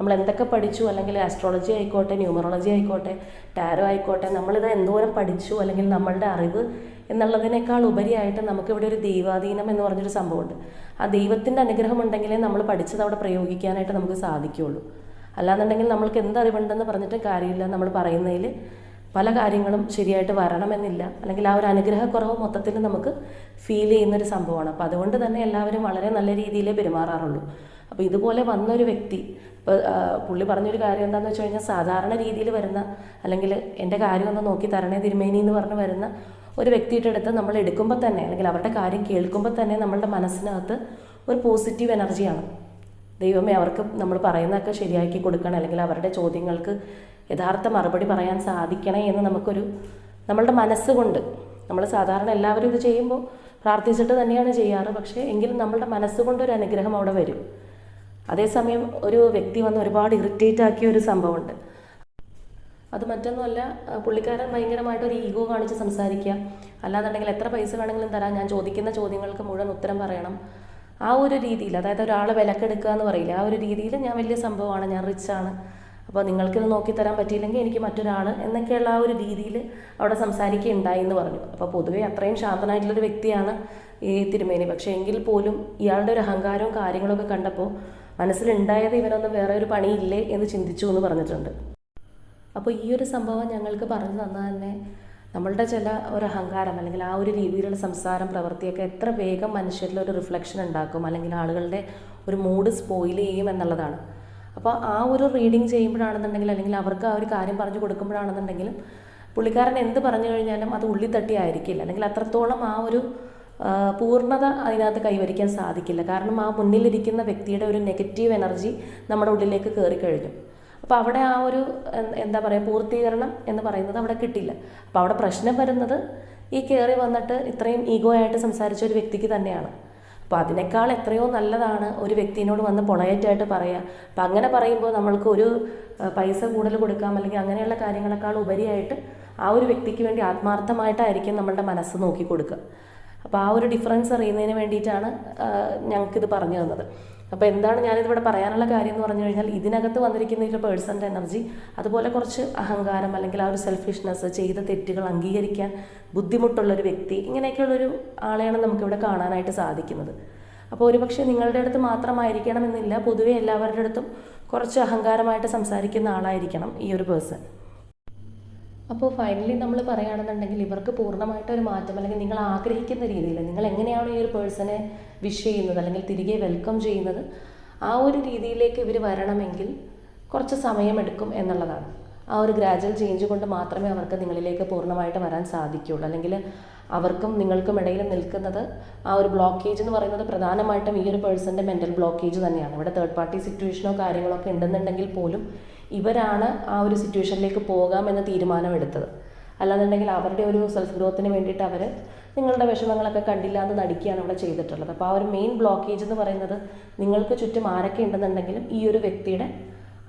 നമ്മൾ എന്തൊക്കെ പഠിച്ചു? അല്ലെങ്കിൽ ആസ്ട്രോളജി ആയിക്കോട്ടെ ന്യൂമറോളജി ആയിക്കോട്ടെ ടാരോ ആയിക്കോട്ടെ നമ്മളിത് എന്തോരം പഠിച്ചു? അല്ലെങ്കിൽ നമ്മളുടെ അറിവ് എന്നുള്ളതിനേക്കാൾ ഉപരിയായിട്ട് നമുക്കിവിടെ ഒരു ദൈവാധീനം എന്ന് പറഞ്ഞൊരു സംഭവമുണ്ട്. ആ ദൈവത്തിന്റെ അനുഗ്രഹം ഉണ്ടെങ്കിലേ നമ്മൾ പഠിച്ചത് അവിടെ പ്രയോഗിക്കാനായിട്ട് നമുക്ക് സാധിക്കുകയുള്ളൂ. അല്ലാന്നുണ്ടെങ്കിൽ നമ്മൾക്ക് എന്ത് അറിവുണ്ടെന്ന് പറഞ്ഞിട്ട് കാര്യമില്ല. നമ്മൾ പറയുന്നതിൽ പല കാര്യങ്ങളും ശരിയായിട്ട് വരണമെന്നില്ല. അല്ലെങ്കിൽ ആ ഒരു അനുഗ്രഹക്കുറവ് മൊത്തത്തിൽ നമുക്ക് ഫീൽ ചെയ്യുന്നൊരു സംഭവമാണ്. അപ്പോൾ അതുകൊണ്ട് തന്നെ എല്ലാവരും വളരെ നല്ല രീതിയിലേ പെരുമാറാറുള്ളൂ. അപ്പോൾ ഇതുപോലെ വന്നൊരു വ്യക്തി ഇപ്പോൾ പുള്ളി പറഞ്ഞൊരു കാര്യം എന്താണെന്ന് വെച്ച് കഴിഞ്ഞാൽ സാധാരണ രീതിയിൽ വരുന്ന അല്ലെങ്കിൽ എന്റെ കാര്യം ഒന്ന് നോക്കി തരണേ തിരുമേനി എന്ന് പറഞ്ഞ് വരുന്ന ഒരു വ്യക്തിയുടെ അടുത്ത് നമ്മൾ എടുക്കുമ്പോൾ തന്നെ അല്ലെങ്കിൽ അവരുടെ കാര്യം കേൾക്കുമ്പോൾ തന്നെ നമ്മളുടെ മനസ്സിനകത്ത് ഒരു പോസിറ്റീവ് എനർജിയാണ് ദൈവമേ അവർക്ക് നമ്മൾ പറയുന്നതൊക്കെ ശരിയാക്കി കൊടുക്കണം അല്ലെങ്കിൽ അവരുടെ ചോദ്യങ്ങൾക്ക് യഥാർത്ഥ മറുപടി പറയാൻ സാധിക്കണേ എന്ന് നമുക്കൊരു നമ്മളുടെ മനസ്സുകൊണ്ട് നമ്മൾ സാധാരണ എല്ലാവരും ഇത് ചെയ്യുമ്പോൾ പ്രാർത്ഥിച്ചിട്ട് തന്നെയാണ് ചെയ്യാറ്. പക്ഷേ എങ്കിലും നമ്മളുടെ മനസ്സുകൊണ്ടൊരു അനുഗ്രഹം അവിടെ വരും. അതേസമയം ഒരു വ്യക്തി വന്ന് ഒരുപാട് ഇറിറ്റേറ്റ് ആക്കിയ ഒരു സംഭവമുണ്ട്. അത് മറ്റൊന്നുമല്ല പുള്ളിക്കാരൻ ഭയങ്കരമായിട്ട് ഒരു ഈഗോ കാണിച്ച് സംസാരിക്കുക. അല്ലാന്നുണ്ടെങ്കിൽ എത്ര പൈസ വേണമെങ്കിലും തരാം ഞാൻ ചോദിക്കുന്ന ചോദ്യങ്ങൾക്ക് മുഴുവൻ ഉത്തരം പറയണം. ആ ഒരു രീതിയിൽ അതായത് ഒരാളെ വിലക്കെടുക്കുക എന്ന് പറയില്ല ആ ഒരു രീതിയിൽ ഞാൻ വലിയ സംഭവമാണ് ഞാൻ റിച്ചാണ് അപ്പോൾ നിങ്ങൾക്കിത് നോക്കിത്തരാൻ പറ്റിയില്ലെങ്കിൽ എനിക്ക് മറ്റൊരാൾ എന്നൊക്കെയുള്ള ആ ഒരു രീതിയിൽ അവിടെ സംസാരിക്കുകയുണ്ടായി എന്ന് പറഞ്ഞു. അപ്പോൾ പൊതുവെ അത്രയും ശാന്തനായിട്ടുള്ളൊരു വ്യക്തിയാണ് ഈ തിരുമേനി. പക്ഷേ എങ്കിൽ പോലും ഇയാളുടെ ഒരു അഹങ്കാരവും കാര്യങ്ങളൊക്കെ കണ്ടപ്പോൾ മനസ്സിലുണ്ടായത് ഇവനൊന്നും വേറെ ഒരു പണിയില്ലേ എന്ന് ചിന്തിച്ചു എന്ന് പറഞ്ഞിട്ടുണ്ട്. അപ്പോൾ ഈ ഒരു സംഭവം ഞങ്ങൾക്ക് പറഞ്ഞു തന്നാൽ തന്നെ നമ്മളുടെ ചില ഒരു അഹങ്കാരം അല്ലെങ്കിൽ ആ ഒരു രീതിയിലുള്ള സംസാരം പ്രവൃത്തിയൊക്കെ എത്ര വേഗം മനുഷ്യരിൽ ഒരു റിഫ്ലക്ഷൻ ഉണ്ടാക്കും അല്ലെങ്കിൽ ആളുകളുടെ ഒരു മൂഡ് സ്പോയിൽ ചെയ്യും എന്നുള്ളതാണ്. അപ്പോൾ ആ ഒരു റീഡിങ് ചെയ്യുമ്പോഴാണെന്നുണ്ടെങ്കിൽ അല്ലെങ്കിൽ അവർക്ക് ആ ഒരു കാര്യം പറഞ്ഞു കൊടുക്കുമ്പോഴാണെന്നുണ്ടെങ്കിലും പുള്ളിക്കാരൻ എന്ത് പറഞ്ഞു കഴിഞ്ഞാലും അത് ഉള്ളി തട്ടി ആയിരിക്കില്ല അല്ലെങ്കിൽ അത്രത്തോളം ആ ഒരു പൂർണത അതിനകത്ത് കൈവരിക്കാൻ സാധിക്കില്ല. കാരണം ആ മുന്നിലിരിക്കുന്ന വ്യക്തിയുടെ ഒരു നെഗറ്റീവ് എനർജി നമ്മുടെ ഉള്ളിലേക്ക് കയറി കഴിഞ്ഞു. അപ്പോൾ അവിടെ ആ ഒരു എന്താ പറയുക പൂർത്തീകരണം എന്ന് പറയുന്നത് അവിടെ കിട്ടില്ല. അപ്പോൾ അവിടെ പ്രശ്നം വരുന്നത് ഈ കയറി വന്നിട്ട് ഇത്രയും ഈഗോ ആയിട്ട് സംസാരിച്ച ഒരു വ്യക്തിക്ക് തന്നെയാണ്. അപ്പോൾ അതിനേക്കാൾ എത്രയോ നല്ലതാണ് ഒരു വ്യക്തിനോട് വന്ന് പൊളയറ്റായിട്ട് പറയുക അപ്പം അങ്ങനെ പറയുമ്പോൾ നമ്മൾക്ക് ഒരു പൈസ കൂടുതൽ കൊടുക്കാം അല്ലെങ്കിൽ അങ്ങനെയുള്ള കാര്യങ്ങളെക്കാൾ ഉപരിയായിട്ട് ആ ഒരു വ്യക്തിക്ക് വേണ്ടി ആത്മാർത്ഥമായിട്ടായിരിക്കും നമ്മളുടെ മനസ്സ് നോക്കി കൊടുക്കുക. അപ്പോൾ ആ ഒരു ഡിഫറൻസ് അറിയുന്നതിന് വേണ്ടിയിട്ടാണ് ഞങ്ങൾക്കിത് പറഞ്ഞു തന്നത്. അപ്പോൾ എന്താണ് ഞാനിതിവിടെ പറയാനുള്ള കാര്യം എന്ന് പറഞ്ഞു കഴിഞ്ഞാൽ ഇതിനകത്ത് വന്നിരിക്കുന്ന ഒരു പേഴ്സന്റെ എനർജി അതുപോലെ കുറച്ച് അഹങ്കാരം അല്ലെങ്കിൽ ആ ഒരു സെൽഫിഷ്നെസ് ചെയ്ത തെറ്റുകൾ അംഗീകരിക്കാൻ ബുദ്ധിമുട്ടുള്ളൊരു വ്യക്തി ഇങ്ങനെയൊക്കെയുള്ളൊരു ആളെയാണ് നമുക്കിവിടെ കാണാനായിട്ട് സാധിക്കുന്നത്. അപ്പോൾ ഒരുപക്ഷെ നിങ്ങളുടെ അടുത്ത് മാത്രമായിരിക്കണമെന്നില്ല പൊതുവെ എല്ലാവരുടെ അടുത്തും കുറച്ച് അഹങ്കാരമായിട്ട് സംസാരിക്കുന്ന ആളായിരിക്കണം ഈ ഒരു പേഴ്സൺ അപ്പോൾ ഫൈനലി നമ്മൾ പറയുകയാണെന്നുണ്ടെങ്കിൽ ഇവർക്ക് പൂർണമായിട്ട് ഒരു മാറ്റം അല്ലെങ്കിൽ നിങ്ങൾ ആഗ്രഹിക്കുന്ന രീതിയിൽ നിങ്ങൾ എങ്ങനെയാണോ ഈ ഒരു പേഴ്സണെ വിഷ് ചെയ്യുന്നത് അല്ലെങ്കിൽ തിരികെ വെൽക്കം ചെയ്യുന്നത് ആ ഒരു രീതിയിലേക്ക് ഇവർ വരണമെങ്കിൽ കുറച്ച് സമയമെടുക്കും എന്നുള്ളതാണ്. ആ ഒരു ഗ്രാജുവൽ ചേഞ്ച് കൊണ്ട് മാത്രമേ അവർക്ക് നിങ്ങളിലേക്ക് പൂർണമായിട്ട് വരാൻ സാധിക്കുകയുള്ളൂ. അല്ലെങ്കിൽ അവർക്കും നിങ്ങൾക്കും ഇടയിൽ നിൽക്കുന്നത് ആ ഒരു ബ്ലോക്കേജ് എന്ന് പറയുന്നത് പ്രധാനമായിട്ടും ഈ ഒരു പേഴ്സന്റെ മെന്റൽ ബ്ലോക്കേജ് തന്നെയാണ്. ഇവിടെ തേർഡ് പാർട്ടി സിറ്റുവേഷനോ കാര്യങ്ങളോ ഒക്കെ ഉണ്ടെന്നുണ്ടെങ്കിൽ പോലും ഇവരാണ് ആ ഒരു സിറ്റുവേഷനിലേക്ക് പോകാമെന്ന തീരുമാനമെടുത്തത്. അല്ലാന്നുണ്ടെങ്കിൽ അവരുടെ ഒരു സെൽഫ് ഗ്രോത്തിന് വേണ്ടിയിട്ട് അവർ നിങ്ങളുടെ വിഷമങ്ങളൊക്കെ കണ്ടില്ല എന്ന് നടിക്കുകയാണ് ഇവിടെ ചെയ്തിട്ടുള്ളത്. അപ്പോൾ ആ ഒരു മെയിൻ ബ്ലോക്കേജ് എന്ന് പറയുന്നത് നിങ്ങൾക്ക് ചുറ്റും ആരൊക്കെ ഉണ്ടെന്നുണ്ടെങ്കിലും ഈ ഒരു വ്യക്തിയുടെ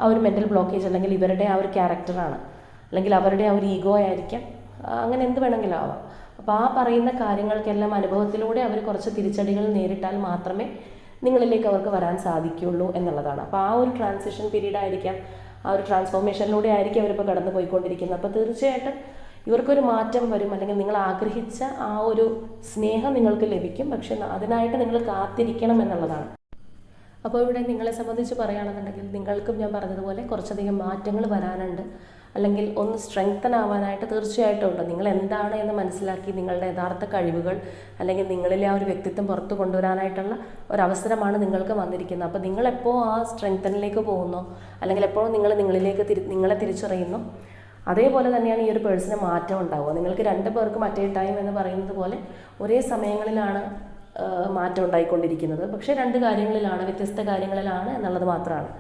ആ ഒരു മെന്റൽ ബ്ലോക്കേജ് അല്ലെങ്കിൽ ഇവരുടെ ആ ഒരു ക്യാരക്ടറാണ് അല്ലെങ്കിൽ അവരുടെ ആ ഒരു ഈഗോ ആയിരിക്കാം. അങ്ങനെ എന്ത് വേണമെങ്കിലും ആവാം. അപ്പോൾ ആ പറയുന്ന കാര്യങ്ങൾക്കെല്ലാം അനുഭവത്തിലൂടെ അവർ കുറച്ച് തിരിച്ചടികൾ നേരിട്ടാൽ മാത്രമേ നിങ്ങളിലേക്ക് അവർക്ക് വരാൻ സാധിക്കുകയുള്ളൂ എന്നുള്ളതാണ്. അപ്പോൾ ആ ഒരു ട്രാൻസിഷൻ പീരീഡ് ആയിരിക്കാം. ആ ഒരു ട്രാൻസ്ഫോർമേഷനിലൂടെ ആയിരിക്കും അവരിപ്പോൾ കടന്നു പോയിക്കൊണ്ടിരിക്കുന്നത്. അപ്പോൾ തീർച്ചയായിട്ടും ഇവർക്കൊരു മാറ്റം വരും അല്ലെങ്കിൽ നിങ്ങൾ ആഗ്രഹിച്ച ആ ഒരു സ്നേഹം നിങ്ങൾക്ക് ലഭിക്കും. പക്ഷെ അതിനായിട്ട് നിങ്ങൾ കാത്തിരിക്കണം എന്നുള്ളതാണ്. അപ്പോൾ ഇവിടെ നിങ്ങളെ സംബന്ധിച്ച് പറയുകയാണെന്നുണ്ടെങ്കിൽ നിങ്ങൾക്കും ഞാൻ പറഞ്ഞതുപോലെ കുറച്ചധികം മാറ്റങ്ങൾ വരാനുണ്ട്. അല്ലെങ്കിൽ ഒന്ന് സ്ട്രെങ്തൻ ആവാനായിട്ട് തീർച്ചയായിട്ടും ഉണ്ട്. നിങ്ങൾ എന്താണ് എന്ന് മനസ്സിലാക്കി നിങ്ങളുടെ യഥാർത്ഥ കഴിവുകൾ അല്ലെങ്കിൽ നിങ്ങളിലെ ആ ഒരു വ്യക്തിത്വം പുറത്തു കൊണ്ടുവരാനായിട്ടുള്ള ഒരവസരമാണ് നിങ്ങൾക്ക് വന്നിരിക്കുന്നത്. അപ്പോൾ നിങ്ങളെപ്പോൾ ആ സ്ട്രെങ്തനിലേക്ക് പോകുന്നോ? അല്ലെങ്കിൽ എപ്പോഴും നിങ്ങൾ നിങ്ങളിലേക്ക് തിരി നിങ്ങളെ തിരിച്ചറിയുന്നു? അതേപോലെ തന്നെയാണ് ഈ ഒരു പേഴ്സണ് മാറ്റം ഉണ്ടാവുക. നിങ്ങൾക്ക് രണ്ട് പേർക്ക് മറ്റേ ടൈം എന്ന് പറയുന്നത് പോലെ ഒരേ സമയങ്ങളിലാണ് മാറ്റം ഉണ്ടായിക്കൊണ്ടിരിക്കുന്നത്. പക്ഷേ രണ്ട് കാര്യങ്ങളിലാണ് വ്യത്യസ്ത കാര്യങ്ങളിലാണ് എന്നുള്ളത് മാത്രമാണ്.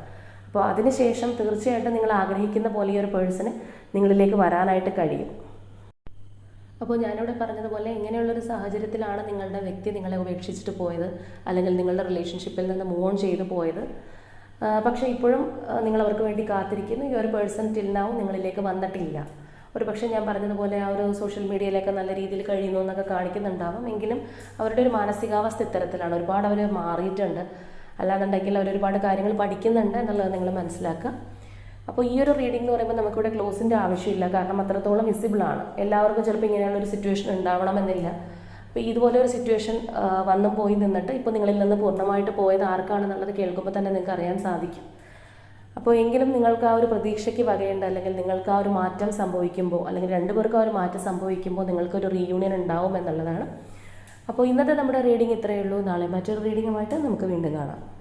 അപ്പോൾ അതിനുശേഷം തീർച്ചയായിട്ടും നിങ്ങൾ ആഗ്രഹിക്കുന്ന പോലെ ഈ ഒരു പേഴ്സണ് നിങ്ങളിലേക്ക് വരാനായിട്ട് കഴിയും. അപ്പോൾ ഞാനിവിടെ പറഞ്ഞതുപോലെ ഇങ്ങനെയുള്ളൊരു സാഹചര്യത്തിലാണ് നിങ്ങളുടെ വ്യക്തി നിങ്ങളെ ഉപേക്ഷിച്ചിട്ട് പോയത് അല്ലെങ്കിൽ നിങ്ങളുടെ റിലേഷൻഷിപ്പിൽ നിന്ന് മൂവ് ഓൺ ചെയ്തു പോയത്. പക്ഷേ ഇപ്പോഴും നിങ്ങൾ അവർക്ക് വേണ്ടി കാത്തിരിക്കുന്നു. ഈ ഒരു പേഴ്സൺ now നിങ്ങളിലേക്ക് വന്നിട്ടില്ല. ഒരു പക്ഷേ ഞാൻ പറഞ്ഞതുപോലെ ആ ഒരു സോഷ്യൽ മീഡിയയിലൊക്കെ നല്ല രീതിയിൽ കഴിയുന്നു എന്നൊക്കെ കാണിക്കുന്നുണ്ടാവും. എങ്കിലും അവരുടെ ഒരു മാനസികാവസ്ഥ ഇത്തരത്തിലാണ്. ഒരുപാട് അവർ മാറിയിട്ടുണ്ട്. അല്ലാന്നുണ്ടെങ്കിൽ അവർ ഒരുപാട് കാര്യങ്ങൾ പഠിക്കുന്നുണ്ട് എന്നുള്ളത് നിങ്ങൾ മനസ്സിലാക്കുക. അപ്പോൾ ഈ ഒരു റീഡിംഗ് എന്ന് പറയുമ്പോൾ നമുക്കിവിടെ ക്ലോസിന്റെ ആവശ്യമില്ല. കാരണം അത്രത്തോളം വിസിബിൾ ആണ്. എല്ലാവർക്കും ചിലപ്പോൾ ഇങ്ങനെയുള്ള ഒരു സിറ്റുവേഷൻ ഉണ്ടാവണമെന്നില്ല അപ്പോൾ ഇതുപോലെ ഒരു സിറ്റുവേഷൻ വന്നു പോയി നിന്നിട്ട് ഇപ്പോൾ നിങ്ങളിൽ നിന്ന് പൂർണമായിട്ട് പോയത് ആർക്കാണെന്നുള്ളത് കേൾക്കുമ്പോൾ തന്നെ നിങ്ങൾക്ക് അറിയാൻ സാധിക്കും. അപ്പോൾ എങ്കിലും നിങ്ങൾക്ക് ആ ഒരു പ്രതീക്ഷയ്ക്ക് വകയുണ്ട്. അല്ലെങ്കിൽ നിങ്ങൾക്ക് ആ ഒരു മാറ്റം സംഭവിക്കുമ്പോൾ അല്ലെങ്കിൽ രണ്ടുപേർക്കും ആ ഒരു മാറ്റം സംഭവിക്കുമ്പോൾ നിങ്ങൾക്കൊരു റീയൂണിയൻ ഉണ്ടാവും എന്നുള്ളതാണ്. അപ്പോൾ ഇന്നത്തെ നമ്മുടെ റീഡിംഗ് ഇത്രയേ ഉള്ളൂ. നാളെ മറ്റൊരു റീഡിങ്ങുമായിട്ട് നമുക്ക് വീണ്ടും കാണാം.